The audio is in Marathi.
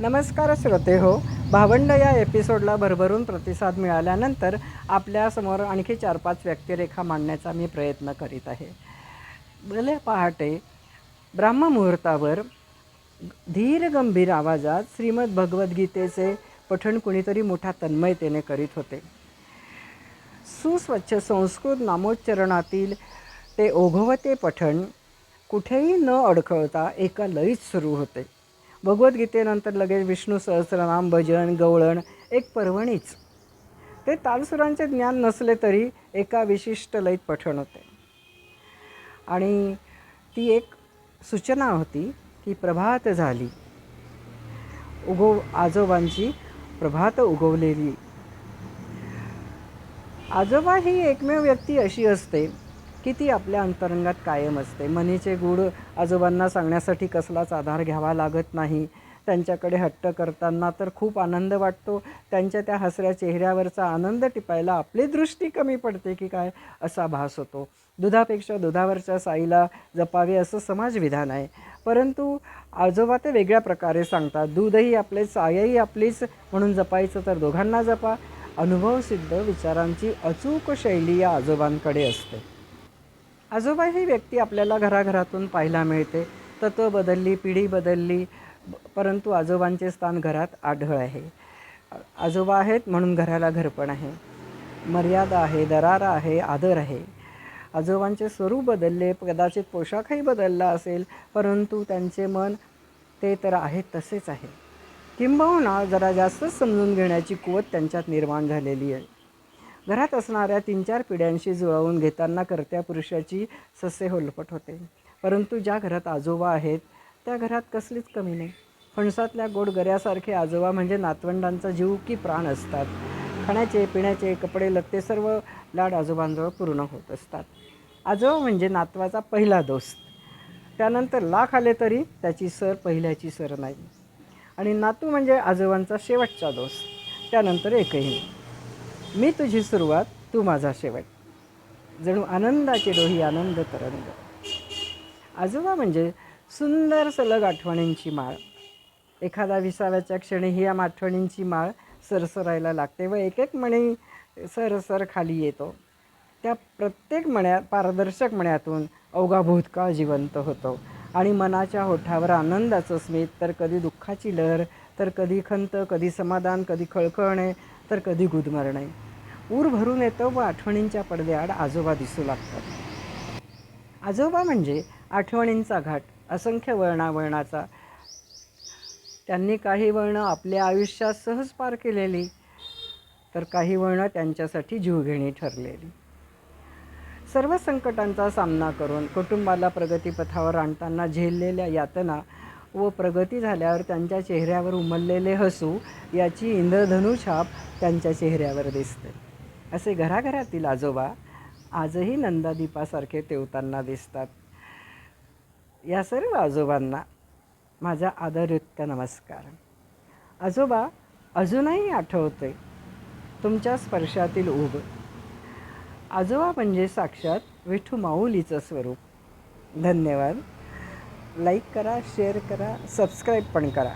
नमस्कार श्रोते हो भावंड या एपिसोडला भरभरून प्रतिसाद मिळाल्यानंतर आपल्यासमोर आणखी चार पाच व्यक्तिरेखा मांडण्याचा मी प्रयत्न करीत आहे. भले पहाटे ब्राह्ममुहूर्तावर धीर गंभीर आवाजात श्रीमद भगवद्गीतेचे पठण कुणीतरी मोठ्या तन्मयतेने करीत होते. सुस्वच्छ संस्कृत नामोच्चरणातील ते ओघवते पठण कुठेही न अडखळता एका लयीत सुरू होते. भगवद्गीतेनंतर लगेच विष्णू सहस्रनाम भजन गवळण एक पर्वणीच. ते तालसुरांचे ज्ञान नसले तरी एका विशिष्ट लयीत पठण होते. आणि ती एक सूचना होती की प्रभात झाली. उगव आजोबांची प्रभात उगवलेली. आजोबा ही एकमेव व्यक्ती अशी असते की ती आपल्या अंतरंगात कायम असते? मनीचे गुढ आजोबांना सांगण्यासाठी कसलाच आधार घ्यावा लागत नाही. त्यांच्याकडे हट्ट करताना तर खूप आनंद वाटतो. त्यांच्या त्या हसऱ्या चेहऱ्यावरचा आनंद टिपायला आपली दृष्टी कमी पडते की काय? असा भास होतो. दुधापेक्षा दुधावरच्या साईला जपावे असं समाजविधान आहे. परंतु आजोबा ते वेगळ्या प्रकारे सांगतात. दूधही आपले सायही आपलीच म्हणून जपायचं तर दोघांना जपा. अनुभवसिद्ध विचारांची अचूक शैली या आजोबांकडे असते. आजोबा ही व्यक्ती आपल्याला घराघरातून पाहायला मिळते. तत्व बदलली पिढी बदलली परंतु आजोबांचे स्थान घरात आढळ आहे. आजोबा आहेत म्हणून घराला घरपण आहे. मर्यादा आहे दरारा आहे आदर आहे. आजोबांचे स्वरूप बदलले कदाचित पोशाखही बदलला असेल परंतु त्यांचे मन ते तर आहेत तसेच आहे. किंबहुना जरा जास्तच समजून घेण्याची कुवत त्यांच्यात निर्माण झालेली आहे. घरात असणाऱ्या तीन चार पिढ्यांशी जुळवून घेताना कर्त्या पुरुषाची ससे होलपट होते. परंतु ज्या घरात आजोबा आहेत त्या घरात कसलीच कमी नाही. फणसातल्या गोड गऱ्यासारखे आजोबा म्हणजे नातवंडांचा जीव की प्राण असतात. खाण्याचे पिण्याचे कपडे लत्ते सर्व लाड आजोबांजवळ पूर्ण होत असतात. आजोबा म्हणजे नातवाचा पहिला दोस्त. त्यानंतर लाख आले तरी त्याची सर पहिल्याची सर नाही. आणि नातू म्हणजे आजोबांचा शेवटचा दोस्त. त्यानंतर एकही नाही. मी तुझी सुरुवात तू माझा शेवट. जणू आनंदाची डोही आनंद तरंग. आजोबा म्हणजे सुंदर सलग आठवणींची माळ. एखादा विसाव्याच्या क्षणी ही या आठवणींची माळ सरसरायला लागते व एक एक मणी सरसर खाली येतो. त्या प्रत्येक मण्यात पारदर्शक मण्यातून अवघा भूतकाळ जिवंत होतो आणि मनाच्या होठावर आनंदाचं स्मित तर कधी दुःखाची लहर तर कधी खंत कधी समाधान कधी खळखळणे तर कधी गुदमरणे ऊर भरून येतं व आठवणींच्या पडद्याआड आजोबा दिसू लागतात. आजोबा म्हणजे आठवणींचा घाट असंख्य वळणावळणाचा. त्यांनी काही वळणं आपल्या आयुष्यात सहज पार केलेली तर काही वळणं त्यांच्यासाठी जीवघेणी ठरलेली. सर्व संकटांचा सामना करून कुटुंबाला प्रगतीपथावर आणताना झेललेल्या यातना व प्रगती झाल्यावर त्यांच्या चेहऱ्यावर उमललेले हसू याची इंद्रधनुछाप त्यांच्या चेहऱ्यावर दिसते. असे घराघरातील आजोबा आजही नंदादीपासारखे तेवताना दिसतात. या सर्व आजोबांना माझा आदरयुक्त नमस्कार. आजोबा अजूनही आठवते तुमच्या स्पर्शातील उभ आजोबा म्हणजे साक्षात विठू माऊलीचं स्वरूप. धन्यवाद. लाईक करा शेअर करा सबस्क्राईब पण करा.